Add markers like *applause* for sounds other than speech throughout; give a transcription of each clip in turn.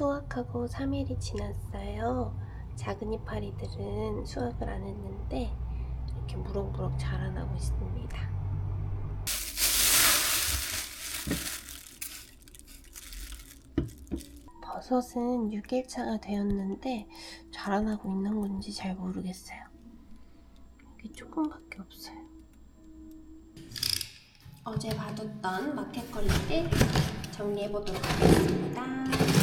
수확하고 3일이 지났어요. 작은 이파리들은 수확을 안 했는데 이렇게 무럭무럭 자라나고 있습니다. 버섯은 6일차가 되었는데 자라나고 있는 건지 잘 모르겠어요. 여기 조금밖에 없어요. 어제 받았던 마켓컬리를 정리해 보도록 하겠습니다.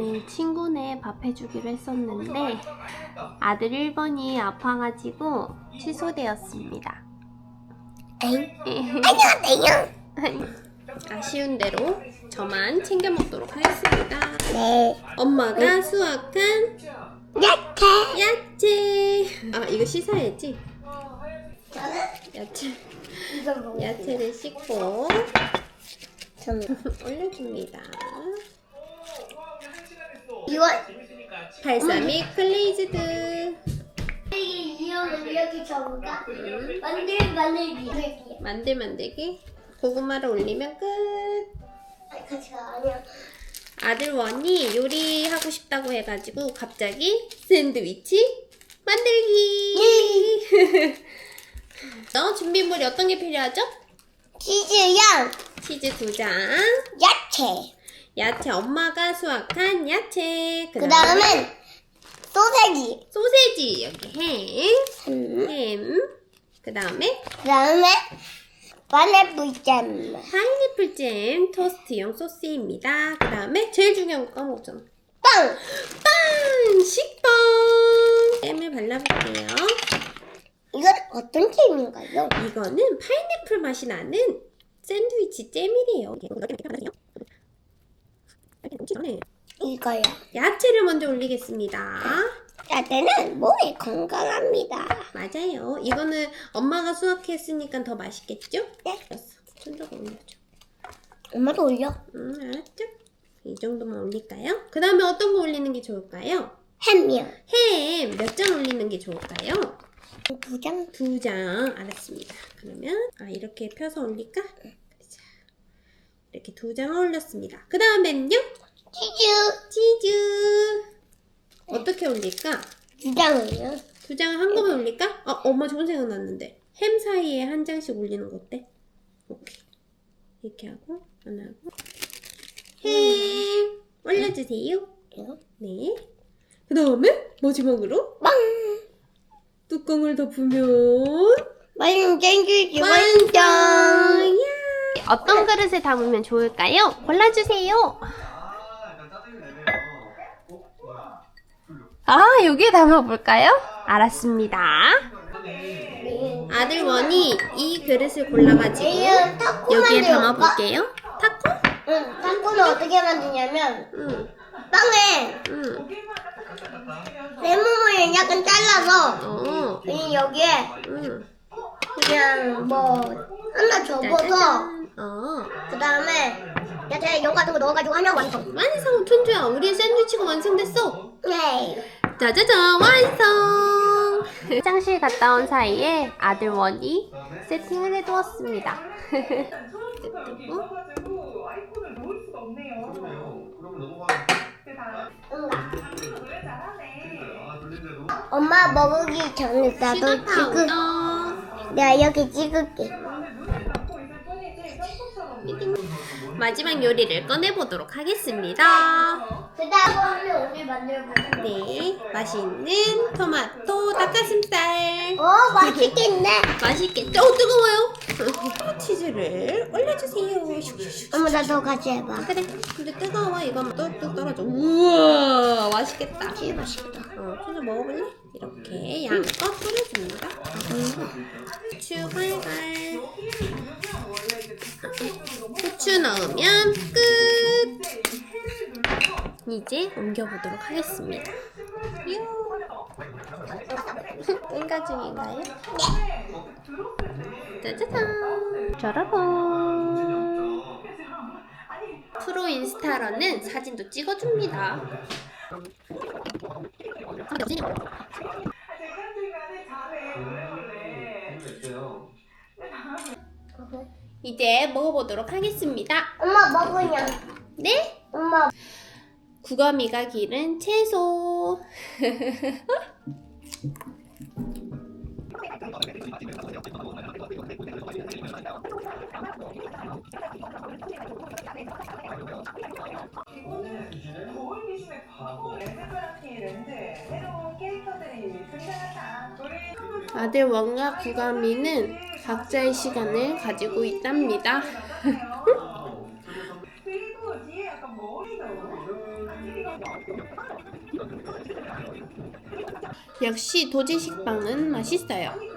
오늘 친구네 밥 해주기로 했었는데 아들 1번이 아파가지고 취소되었습니다. 에잉? 안녕 *laughs* 아쉬운 대로 저만 챙겨 먹도록 하겠습니다. 네. 엄마가 수확한 야채. 야채. 아 이거 씻어야지. 저는 야채 이거 먹을게요. 야채를 씻고 저는 *laughs* 올려줍니다. 이건 발사믹 클레이즈드. 이거는 이렇게 접을까? 만들 만들기. 만들 만들기. 고구마를 올리면 끝. 아니 같이 가 아니야. 아들 원이 요리하고 싶다고 해가지고 갑자기 샌드위치 만들기. *laughs* 너 준비물이 어떤 게 필요하죠? 치즈랑 치즈 두 장, 야채. 야채 엄마가 수확한 야채, 그 다음엔 소세지. 소세지 여기 햄, 음. 햄, 그 다음에 그 다음에 마늘불잼. 파인애플 잼 토스트용 소스입니다. 그 다음에 제일 중요한 거 까먹었잖아. 빵. 빵! 식빵! 잼을 발라볼게요. 이건 어떤 잼인가요? 이거는 파인애플 맛이 나는 샌드위치 잼이래요. 이거요. 야채를 먼저 올리겠습니다. 야채는 몸에 건강합니다. 맞아요. 이거는 엄마가 수확했으니까 더 맛있겠죠? 네. 알았어. 손잡아 올려줘. 엄마도 올려. 음, 알았죠? 이 정도만 올릴까요? 그 다음에 어떤 거 올리는 게 좋을까요? 햄이요. 햄 몇 장 올리는 게 좋을까요? 두 장. 두 장 알았습니다. 그러면 아 이렇게 펴서 올릴까? 자, 이렇게 두 장 올렸습니다. 그 다음엔요 치즈. 치즈 어떻게 올릴까? 두 장을요. 두 장을 한꺼번에 올릴까? 아 엄마 좋은 생각 났는데 햄 사이에 한 장씩 올리는 거 어때? 오케이 이렇게 하고 하나 하고 햄 올려주세요. 이거. 네. 그 다음에 마지막으로 빵. 뚜껑을 덮으면 샌드위치 완성! 완성. 야! 어떤 그릇에 담으면 좋을까요? 골라주세요. 아, 여기에 담아볼까요? 알았습니다. 아들 원이 이 그릇을 골라가지고 타코 여기에? 담아볼게요. 타코? 응, 타코는 어떻게 만드냐면 응, 빵에 응. 네모 모양 약간 잘라서 어, 그냥 여기에 응. 그냥 뭐 하나 접어서. 어. 그 다음에 야채 용 같은 거 넣어가지고 하면 완성. 완성, 천주야. 우리의 샌드위치가 완성됐어. 네. 짜자잔 완성! *laughs* 화장실 갔다 온 사이에 아들 원이 세팅을 해두었습니다. 그리고 가지고 아이콘을 놓을 수가 없네요. 그러면 넘어가. 대단. 응. 노래 잘하네. 아, 돌린대도. 엄마 먹기 전에 나도. 우동 내가 이렇게 찍을게. 근데 눈을 감고 있을 뿐이지 평소처럼 마지막 요리를 꺼내보도록 하겠습니다. 그 다음에 우리 만들어보자. 네, 맛있는 토마토 닭가슴살 어 맛있겠네. *laughs* 맛있겠죠? 어, 뜨거워요. *laughs* 치즈를 올려주세요. 슉슉슉. 엄마 나도 같이 해봐. 그래, 근데 뜨거워. 이거 또 또 떨어져. 우와, 맛있겠다. 치즈 맛있다. 어, 치즈 먹어볼래? 이렇게 양껏 뿌려줍니다. 후추 활활. 넣으면 끝. 이제 옮겨보도록 하겠습니다. 유. 끈가 중인가요? 짜자잔. 짜라란. 프로 인스타로는 사진도 찍어줍니다. 제 칸중이가 이제 먹어보도록 하겠습니다. 엄마 먹으냐? 네? 엄마 구거미가 기른 채소. 이거는 거울 귀신의 과거 레드브라키 랜드 새로운 캐릭터들이 등장한다. 우리 아들 왕과 구가미는 각자의 시간을 가지고 있답니다. *laughs* 역시 도제식빵은 맛있어요.